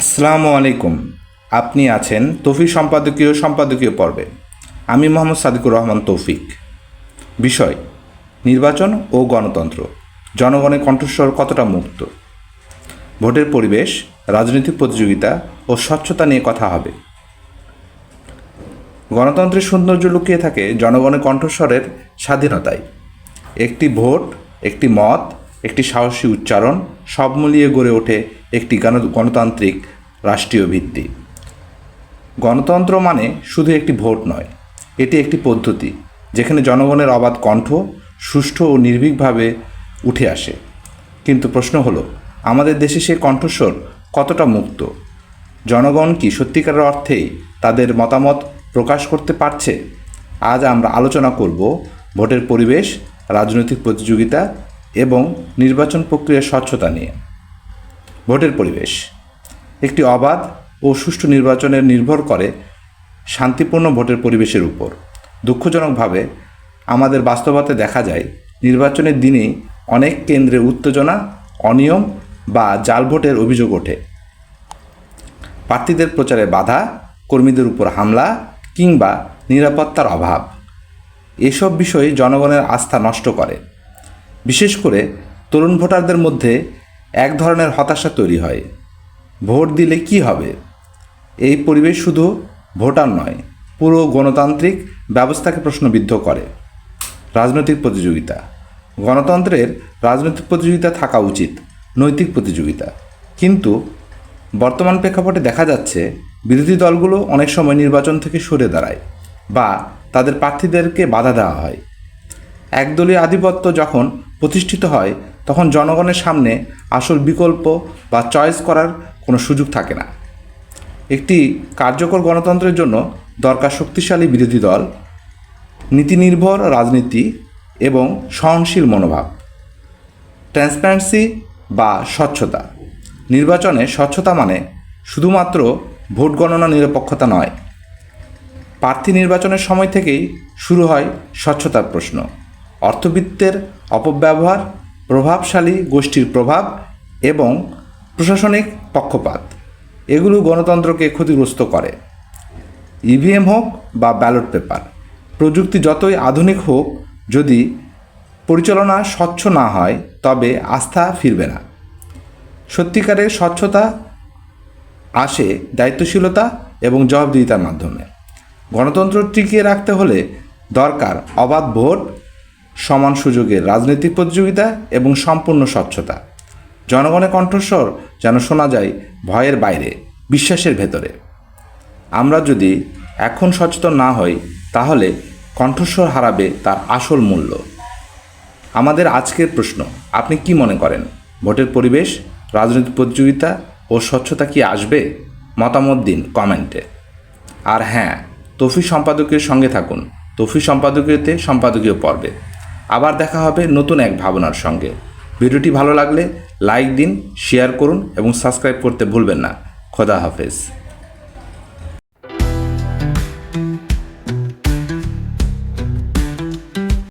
আসসালামু আলাইকুম। আপনি আছেন তৌফিক সম্পাদকীয় সম্পাদকীয় পর্বে। আমি মোহাম্মদ সাদিকুর রহমান তৌফিক। বিষয়, নির্বাচন ও গণতন্ত্র। জনগণের কণ্ঠস্বর কতটা মুক্ত? ভোটের পরিবেশ, রাজনৈতিক প্রতিযোগিতা ও স্বচ্ছতা নিয়ে কথা হবে। গণতন্ত্রের সৌন্দর্য লুকিয়ে থাকে জনগণের কণ্ঠস্বরের স্বাধীনতায়। একটি ভোট, একটি মত, একটি সাহসী উচ্চারণ সব মিলিয়ে গড়ে ওঠে একটি গণ- গণতান্ত্রিক রাষ্ট্রীয় ভিত্তি। গণতন্ত্র মানে শুধু একটি ভোট নয়, এটি একটি পদ্ধতি, যেখানে জনগণের অবাধ কণ্ঠ সুষ্ঠু ও নির্ভীকভাবে উঠে আসে। কিন্তু প্রশ্ন হলো, আমাদের দেশে সে কণ্ঠস্বর কতটা মুক্ত? জনগণ কি সত্যিকারের অর্থেই তাদের মতামত প্রকাশ করতে পারছে? আজ আমরা আলোচনা করব ভোটের পরিবেশ, রাজনৈতিক প্রতিযোগিতা এবং নির্বাচন প্রক্রিয়ার স্বচ্ছতা নিয়ে। ভোটের পরিবেশ। একটি অবাধ ও সুষ্ঠু নির্বাচনের নির্ভর করে শান্তিপূর্ণ ভোটের পরিবেশের উপর। দুঃখজনকভাবে আমাদের বাস্তবতায় দেখা যায়, নির্বাচনের দিনেই অনেক কেন্দ্রে উত্তেজনা, অনিয়ম বা জাল ভোটের অভিযোগ ওঠে। প্রার্থীদের প্রচারে বাধা, কর্মীদের উপর হামলা কিংবা নিরাপত্তার অভাব। এসব বিষয় জনগণের আস্থা নষ্ট করে। বিশেষ করে তরুণ ভোটারদের মধ্যে এক ধরনের হতাশা তৈরি হয়। ভোট দিলে কি হবে? এই পরিবেশ শুধু ভোটার নয়, পুরো গণতান্ত্রিক ব্যবস্থাকে প্রশ্নবিদ্ধ করে। রাজনৈতিক প্রতিযোগিতা। গণতন্ত্রের রাজনৈতিক প্রতিযোগিতা থাকা উচিত, নৈতিক প্রতিযোগিতা। কিন্তু বর্তমান প্রেক্ষাপটে দেখা যাচ্ছে, বিরোধী দলগুলো অনেক সময় নির্বাচন থেকে সরে দাঁড়ায় বা তাদের প্রার্থীদেরকে বাধা দেওয়া হয়। একদলীয় আধিপত্য যখন প্রতিষ্ঠিত হয় তখন জনগণের সামনে আসল বিকল্প বা চয়েস করার কোনো সুযোগ থাকে না। একটি কার্যকর গণতন্ত্রের জন্য দরকার শক্তিশালী বিরোধী দল, নীতিনির্ভর রাজনীতি এবং সহনশীল মনোভাব ট্রান্সপারেন্সি বা স্বচ্ছতা। নির্বাচনে স্বচ্ছতা মানে শুধুমাত্র ভোট গণনা নিরপেক্ষতা নয়। প্রার্থী নির্বাচনের সময় থেকেই শুরু হয় স্বচ্ছতার প্রশ্ন। অর্থবিত্তের অপব্যবহার প্রভাবশালী গোষ্ঠীর প্রভাব এবং প্রশাসনিক পক্ষপাত। এগুলো গণতন্ত্রকে ক্ষতিগ্রস্ত করে। ইভিএম হোক বা ব্যালট পেপার, প্রযুক্তি যতই আধুনিক হোক, যদি পরিচালনা স্বচ্ছ না হয়, তবে আস্থা ফিরবে না। সত্যিকারের স্বচ্ছতা আসে দায়িত্বশীলতা এবং জবাবদিহিতার মাধ্যমে। গণতন্ত্র টিকিয়ে রাখতে হলে দরকার অবাধ ভোট সমান সুযোগের রাজনৈতিক প্রতিযোগিতা এবং সম্পূর্ণ স্বচ্ছতা। জনগণের কণ্ঠস্বর যেন শোনা যায় ভয়ের বাইরে, বিশ্বাসের ভেতরে। আমরা যদি এখন সচেতন না হই, তাহলে কণ্ঠস্বর হারাবে তার আসল মূল্য। আমাদের আজকের প্রশ্ন, আপনি কি মনে করেন? ভোটের পরিবেশ, রাজনৈতিক প্রতিযোগিতা ও স্বচ্ছতা কি আসবে? মতামত দিন কমেন্টে। আর হ্যাঁ তফি সম্পাদকের সঙ্গে থাকুন। তফি সম্পাদকীয়তে সম্পাদকীয় পর্বে। আবার দেখা হবে নতুন এক ভাবনার সঙ্গে। ভিডিওটি ভালো লাগলে লাইক দিন শেয়ার করুন এবং সাবস্ক্রাইব করতে ভুলবেন না। খোদা হাফেজ।